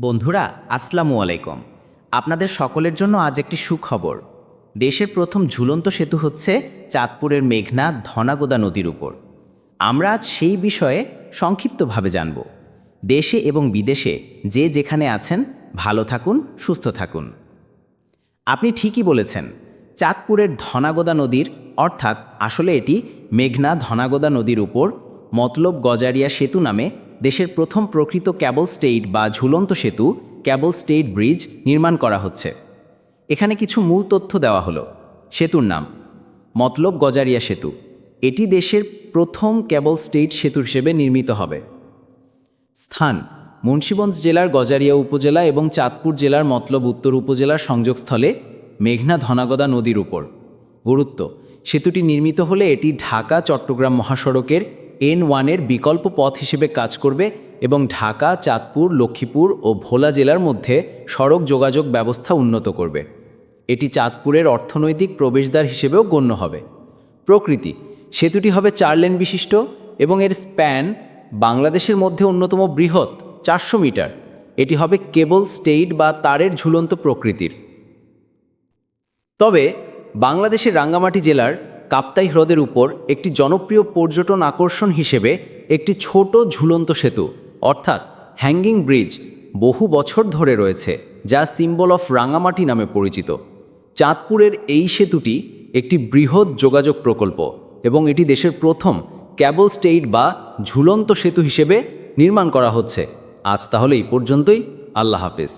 বন্ধুরা, আসসালামু আলাইকুম। আপনাদের সকলের জন্য আজ একটি সুখবর। দেশের প্রথম ঝুলন্ত সেতু হচ্ছে চাঁদপুরের মেঘনা ধনাগোদা নদীর উপর। আমরা আজ সেই বিষয়ে সংক্ষিপ্তভাবে জানব। দেশে এবং বিদেশে যে যেখানে আছেন, ভালো থাকুন, সুস্থ থাকুন। আপনি ঠিকই বলেছেন, চাঁদপুরের ধনাগোদা নদীর, অর্থাৎ আসলে এটি মেঘনা ধনাগোদা নদীর উপর মতলব গজারিয়া সেতু নামে দেশের প্রথম প্রকৃত ক্যাবল স্টেট বা ঝুলন্ত সেতু, ক্যাবল স্টেট ব্রিজ নির্মাণ করা হচ্ছে। এখানে কিছু মূল তথ্য দেওয়া হলো। সেতুর নাম, মতলব গজারিয়া সেতু। এটি দেশের প্রথম ক্যাবল স্টেট সেতু হিসেবে নির্মিত হবে। স্থান, মুন্সিগঞ্জ জেলার গজারিয়া উপজেলা এবং চাঁদপুর জেলার মতলব উত্তর উপজেলার সংযোগস্থলে মেঘনা ধনাগদা নদীর উপর। গুরুত্ব, সেতুটি নির্মিত হলে এটি ঢাকা চট্টগ্রাম মহাসড়কের এন ওয়ানের বিকল্প পথ হিসেবে কাজ করবে এবং ঢাকা, চাঁদপুর, লক্ষ্মীপুর ও ভোলা জেলার মধ্যে সড়ক যোগাযোগ ব্যবস্থা উন্নত করবে। এটি চাঁদপুরের অর্থনৈতিক প্রবেশদ্বার হিসেবেও গণ্য হবে। প্রকৃতি, সেতুটি হবে চার লেন বিশিষ্ট এবং এর স্প্যান বাংলাদেশের মধ্যে অন্যতম বৃহৎ, চারশো মিটার। এটি হবে কেবল স্টেট বা তারের ঝুলন্ত প্রকৃতির। তবে বাংলাদেশের রাঙ্গামাটি জেলার কাপ্তাই হ্রদের উপর একটি জনপ্রিয় পর্যটন আকর্ষণ হিসেবে একটি ছোট ঝুলন্ত সেতু, অর্থাৎ হ্যাঙ্গিং ব্রিজ বহু বছর ধরে রয়েছে, যা সিম্বল অফ রাঙামাটি নামে পরিচিত। চাঁদপুরের এই সেতুটি একটি বৃহৎ যোগাযোগ প্রকল্প এবং এটি দেশের প্রথম ক্যাবল স্টেট বা ঝুলন্ত সেতু হিসেবে নির্মাণ করা হচ্ছে। আজ তাহলে এই পর্যন্তই। আল্লাহ হাফেজ।